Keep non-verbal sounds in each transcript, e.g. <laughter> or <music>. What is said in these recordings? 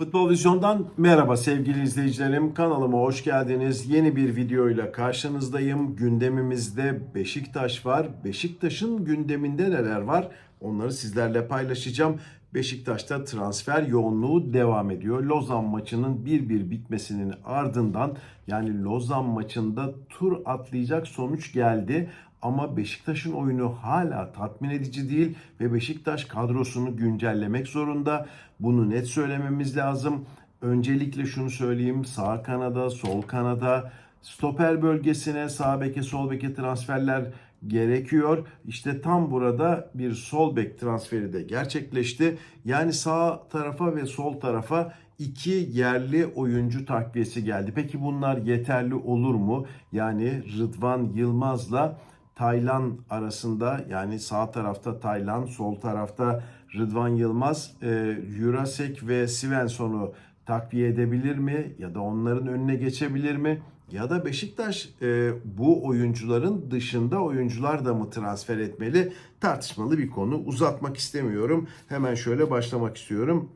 futbol vizyon Futbol Vizyon'dan merhaba sevgili izleyicilerim. Kanalıma hoş geldiniz. Yeni bir videoyla karşınızdayım. Gündemimizde Beşiktaş var. Beşiktaş'ın gündeminde neler var? Onları sizlerle paylaşacağım. Beşiktaş'ta transfer yoğunluğu devam ediyor. Lozan maçının 1-1 bitmesinin ardından yani Lozan maçında tur atlayacak sonuç geldi. Ama Beşiktaş'ın oyunu hala tatmin edici değil ve Beşiktaş kadrosunu güncellemek zorunda. Bunu net söylememiz lazım. Öncelikle şunu söyleyeyim. Sağ kanada, sol kanada, stoper bölgesine, sağ beke, sol beke transferler gerekiyor. İşte tam burada bir sol bek transferi de gerçekleşti. Yani sağ tarafa ve sol tarafa iki yerli oyuncu takviyesi geldi. Peki bunlar yeterli olur mu? Yani Rıdvan Yılmaz'la Taylan arasında yani sağ tarafta Taylan, sol tarafta Rıdvan Yılmaz, e, Jurasek ve Svensson'u takviye edebilir mi? Ya da onların önüne geçebilir mi? Ya da Beşiktaş e, bu oyuncuların dışında oyuncular da mı transfer etmeli? Tartışmalı bir konu. Uzatmak istemiyorum. Hemen şöyle başlamak istiyorum.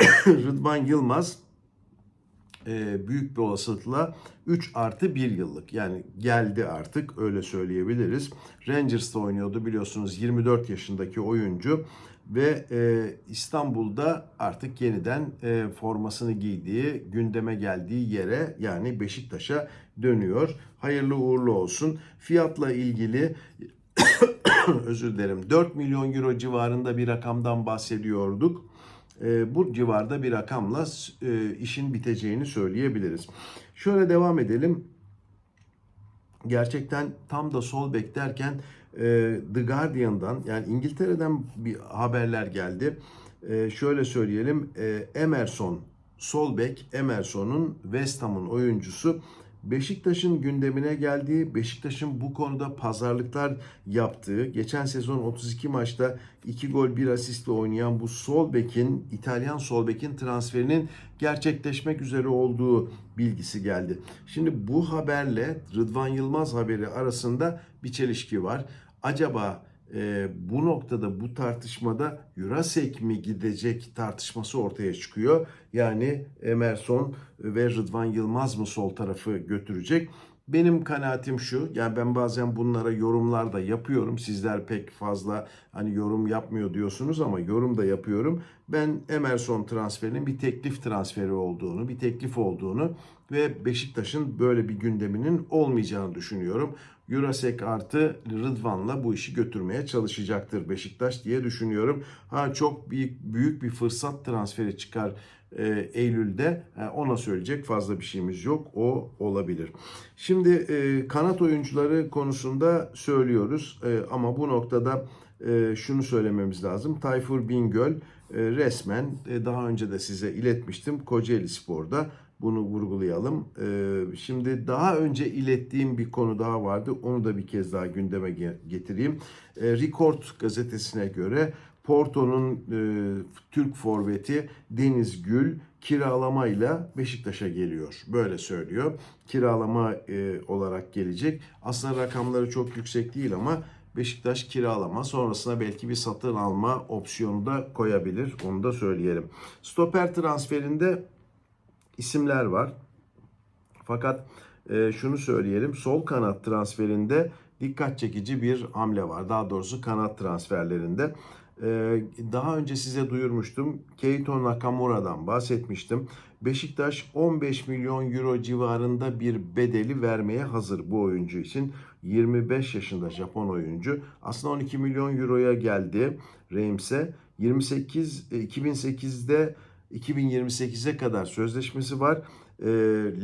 <coughs> Rıdvan Yılmaz e, büyük bir olasılıkla 3 artı 1 yıllık yani geldi artık öyle söyleyebiliriz. Rangers'ta oynuyordu biliyorsunuz 24 yaşındaki oyuncu ve e, İstanbul'da artık yeniden e, formasını giydiği gündeme geldiği yere yani Beşiktaş'a dönüyor. Hayırlı uğurlu olsun. Fiyatla ilgili <coughs> özür dilerim 4 milyon euro civarında bir rakamdan bahsediyorduk bu civarda bir rakamla e, işin biteceğini söyleyebiliriz. Şöyle devam edelim. Gerçekten tam da sol bek derken e, The Guardian'dan yani İngiltere'den bir haberler geldi. E, şöyle söyleyelim. Emerson sol bek Emerson'un West Ham'ın oyuncusu Beşiktaş'ın gündemine geldiği, Beşiktaş'ın bu konuda pazarlıklar yaptığı, geçen sezon 32 maçta 2 gol 1 asistle oynayan bu sol bekin, İtalyan sol bekin transferinin gerçekleşmek üzere olduğu bilgisi geldi. Şimdi bu haberle Rıdvan Yılmaz haberi arasında bir çelişki var. Acaba e, bu noktada bu tartışmada Jurasek mi gidecek tartışması ortaya çıkıyor. Yani Emerson ve Rıdvan Yılmaz mı sol tarafı götürecek? Benim kanaatim şu, yani ben bazen bunlara yorumlar da yapıyorum. Sizler pek fazla hani yorum yapmıyor diyorsunuz ama yorum da yapıyorum. Ben Emerson transferinin bir teklif transferi olduğunu, bir teklif olduğunu ve Beşiktaş'ın böyle bir gündeminin olmayacağını düşünüyorum. Jurasek artı Rıdvan'la bu işi götürmeye çalışacaktır Beşiktaş diye düşünüyorum. Ha çok büyük, büyük bir fırsat transferi çıkar e, Eylül'de. Ha, ona söyleyecek fazla bir şeyimiz yok. O olabilir. Şimdi e, kanat oyuncuları konusunda söylüyoruz. E, ama bu noktada e, şunu söylememiz lazım. Tayfur Bingöl e, resmen e, daha önce de size iletmiştim. Kocaeli Spor'da bunu vurgulayalım. Ee, şimdi daha önce ilettiğim bir konu daha vardı. Onu da bir kez daha gündeme getireyim. Record gazetesine göre Porto'nun e, Türk forveti Deniz Gül kiralamayla Beşiktaş'a geliyor. Böyle söylüyor. Kiralama e, olarak gelecek. Aslında rakamları çok yüksek değil ama Beşiktaş kiralama sonrasında belki bir satın alma opsiyonu da koyabilir. Onu da söyleyelim. Stoper transferinde isimler var. Fakat e, şunu söyleyelim. Sol kanat transferinde dikkat çekici bir hamle var. Daha doğrusu kanat transferlerinde. E, daha önce size duyurmuştum. Keito Nakamura'dan bahsetmiştim. Beşiktaş 15 milyon euro civarında bir bedeli vermeye hazır bu oyuncu için. 25 yaşında Japon oyuncu. Aslında 12 milyon euroya geldi Reims'e. 28 2008'de 2028'e kadar sözleşmesi var. E,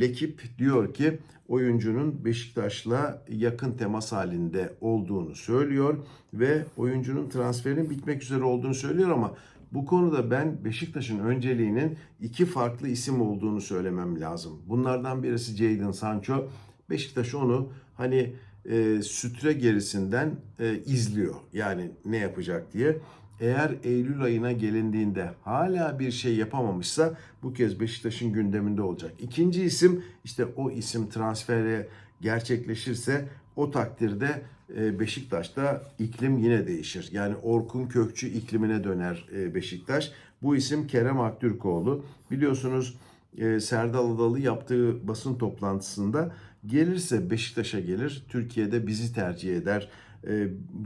Lekip diyor ki oyuncunun Beşiktaş'la yakın temas halinde olduğunu söylüyor ve oyuncunun transferinin bitmek üzere olduğunu söylüyor ama bu konuda ben Beşiktaş'ın önceliğinin iki farklı isim olduğunu söylemem lazım. Bunlardan birisi Jadon Sancho. Beşiktaş onu hani e, sütre gerisinden e, izliyor. Yani ne yapacak diye. Eğer Eylül ayına gelindiğinde hala bir şey yapamamışsa bu kez Beşiktaş'ın gündeminde olacak. İkinci isim işte o isim transferi gerçekleşirse o takdirde e, Beşiktaş'ta iklim yine değişir. Yani Orkun Kökçü iklimine döner e, Beşiktaş. Bu isim Kerem Aktürkoğlu. Biliyorsunuz e, Serdal Adalı yaptığı basın toplantısında gelirse Beşiktaş'a gelir. Türkiye'de bizi tercih eder.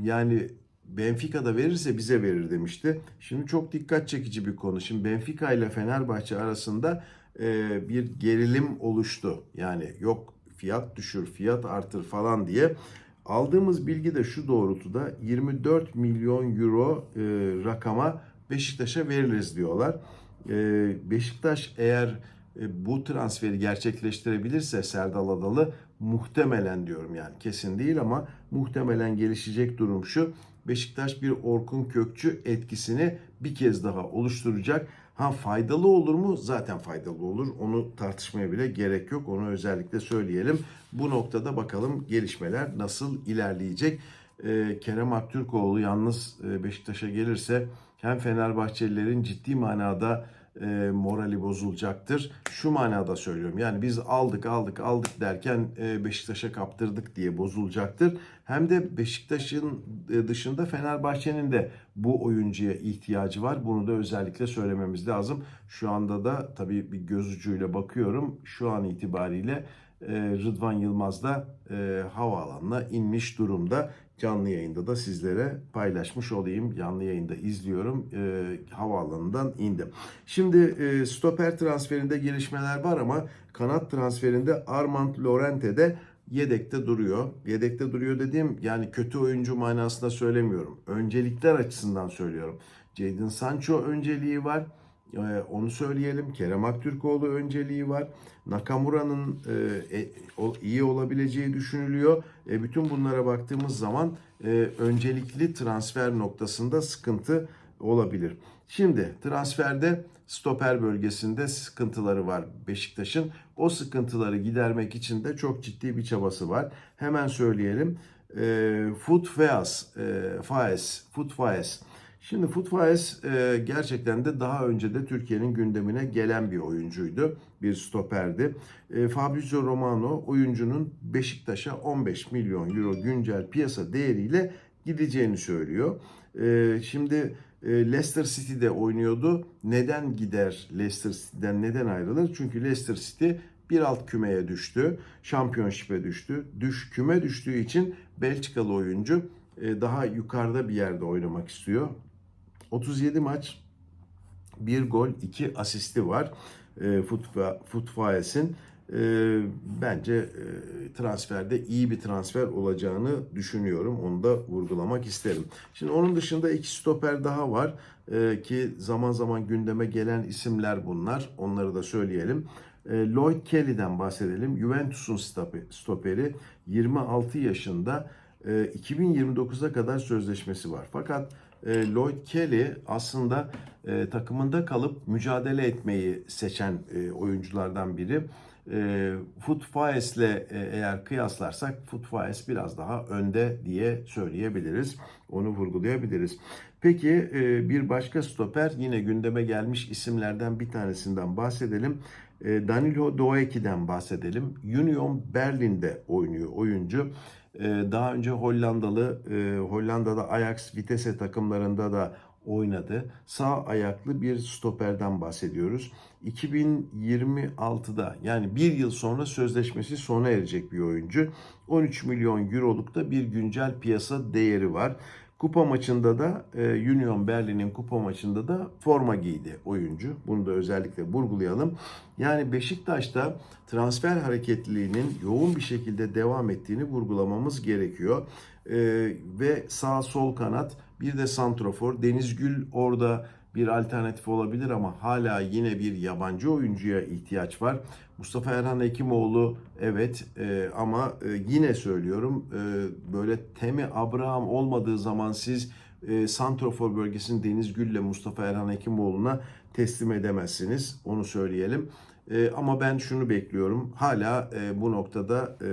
Yani Benfica'da verirse bize verir demişti. Şimdi çok dikkat çekici bir konu. Şimdi Benfica ile Fenerbahçe arasında bir gerilim oluştu. Yani yok fiyat düşür, fiyat artır falan diye. Aldığımız bilgi de şu doğrultuda 24 milyon euro e, rakama Beşiktaş'a veririz diyorlar. E, Beşiktaş eğer e, bu transferi gerçekleştirebilirse Serdal Adalı muhtemelen diyorum yani kesin değil ama muhtemelen gelişecek durum şu. Beşiktaş bir Orkun Kökçü etkisini bir kez daha oluşturacak. Ha faydalı olur mu? Zaten faydalı olur. Onu tartışmaya bile gerek yok. Onu özellikle söyleyelim. Bu noktada bakalım gelişmeler nasıl ilerleyecek. Ee, Kerem Aktürkoğlu yalnız e, Beşiktaş'a gelirse hem Fenerbahçelilerin ciddi manada e, morali bozulacaktır. Şu manada söylüyorum. Yani biz aldık aldık aldık derken e, Beşiktaş'a kaptırdık diye bozulacaktır. Hem de Beşiktaş'ın e, dışında Fenerbahçe'nin de bu oyuncuya ihtiyacı var. Bunu da özellikle söylememiz lazım. Şu anda da tabii bir göz ucuyla bakıyorum. Şu an itibariyle e, Rıdvan Yılmaz da e, havaalanına inmiş durumda. Canlı yayında da sizlere paylaşmış olayım. Canlı yayında izliyorum. E, havaalanından indim. Şimdi e, stoper transferinde gelişmeler var ama kanat transferinde Armand Lorente de yedekte duruyor. Yedekte duruyor dediğim yani kötü oyuncu manasında söylemiyorum. Öncelikler açısından söylüyorum. Jadon Sancho önceliği var. Ee, onu söyleyelim. Kerem Aktürkoğlu önceliği var. Nakamura'nın e, e, iyi olabileceği düşünülüyor. E, bütün bunlara baktığımız zaman e, öncelikli transfer noktasında sıkıntı olabilir. Şimdi transferde stoper bölgesinde sıkıntıları var Beşiktaş'ın. O sıkıntıları gidermek için de çok ciddi bir çabası var. Hemen söyleyelim. E, Foot Faes, e, Faes, Foot Faes. Şimdi Foot Faes e, gerçekten de daha önce de Türkiye'nin gündemine gelen bir oyuncuydu. Bir stoperdi. E, Fabrizio Romano oyuncunun Beşiktaş'a 15 milyon euro güncel piyasa değeriyle gideceğini söylüyor. E, şimdi e, Leicester City'de oynuyordu. Neden gider Leicester City'den neden ayrılır? Çünkü Leicester City bir alt kümeye düştü. Şampiyonşipe düştü. Düş küme düştüğü için Belçikalı oyuncu e, daha yukarıda bir yerde oynamak istiyor. 37 maç, 1 gol, 2 asisti var e, Futfa-. E, bence e, transferde iyi bir transfer olacağını düşünüyorum. Onu da vurgulamak isterim. Şimdi onun dışında iki stoper daha var e, ki zaman zaman gündeme gelen isimler bunlar. Onları da söyleyelim. E, Lloyd Kelly'den bahsedelim. Juventus'un stope- stoperi 26 yaşında. E, 2029'a kadar sözleşmesi var. Fakat e, Lloyd Kelly aslında e, takımında kalıp mücadele etmeyi seçen e, oyunculardan biri. E, Foot Faes'le e, eğer kıyaslarsak Foot Faes biraz daha önde diye söyleyebiliriz. Onu vurgulayabiliriz. Peki e, bir başka stoper yine gündeme gelmiş isimlerden bir tanesinden bahsedelim. E, Danilo Doeki'den bahsedelim. Union Berlin'de oynuyor oyuncu. E, daha önce Hollandalı, e, Hollanda'da Ajax, Vitesse takımlarında da oynadı. Sağ ayaklı bir stoperden bahsediyoruz. 2026'da yani bir yıl sonra sözleşmesi sona erecek bir oyuncu. 13 milyon euroluk da bir güncel piyasa değeri var. Kupa maçında da e, Union Berlin'in kupa maçında da forma giydi oyuncu. Bunu da özellikle vurgulayalım. Yani Beşiktaş'ta transfer hareketliliğinin yoğun bir şekilde devam ettiğini vurgulamamız gerekiyor. E, ve sağ sol kanat bir de santrofor. Deniz Gül orada bir alternatif olabilir ama hala yine bir yabancı oyuncuya ihtiyaç var. Mustafa Erhan Hekimoğlu evet e, ama e, yine söylüyorum e, böyle Temi Abraham olmadığı zaman siz e, Santrofor bölgesini Deniz Gül ile Mustafa Erhan Hekimoğlu'na teslim edemezsiniz. Onu söyleyelim. E, ama ben şunu bekliyorum. Hala e, bu noktada e,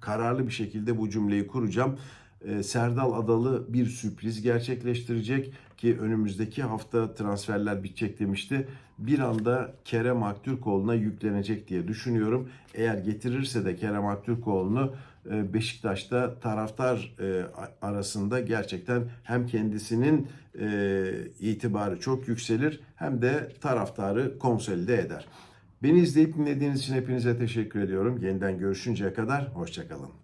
kararlı bir şekilde bu cümleyi kuracağım. E, Serdal Adalı bir sürpriz gerçekleştirecek ki önümüzdeki hafta transferler bitecek demişti. Bir anda Kerem Aktürkoğlu'na yüklenecek diye düşünüyorum. Eğer getirirse de Kerem Aktürkoğlu'nu e, Beşiktaş'ta taraftar e, arasında gerçekten hem kendisinin e, itibarı çok yükselir hem de taraftarı konsolide eder. Beni izleyip dinlediğiniz için hepinize teşekkür ediyorum. Yeniden görüşünceye kadar hoşçakalın.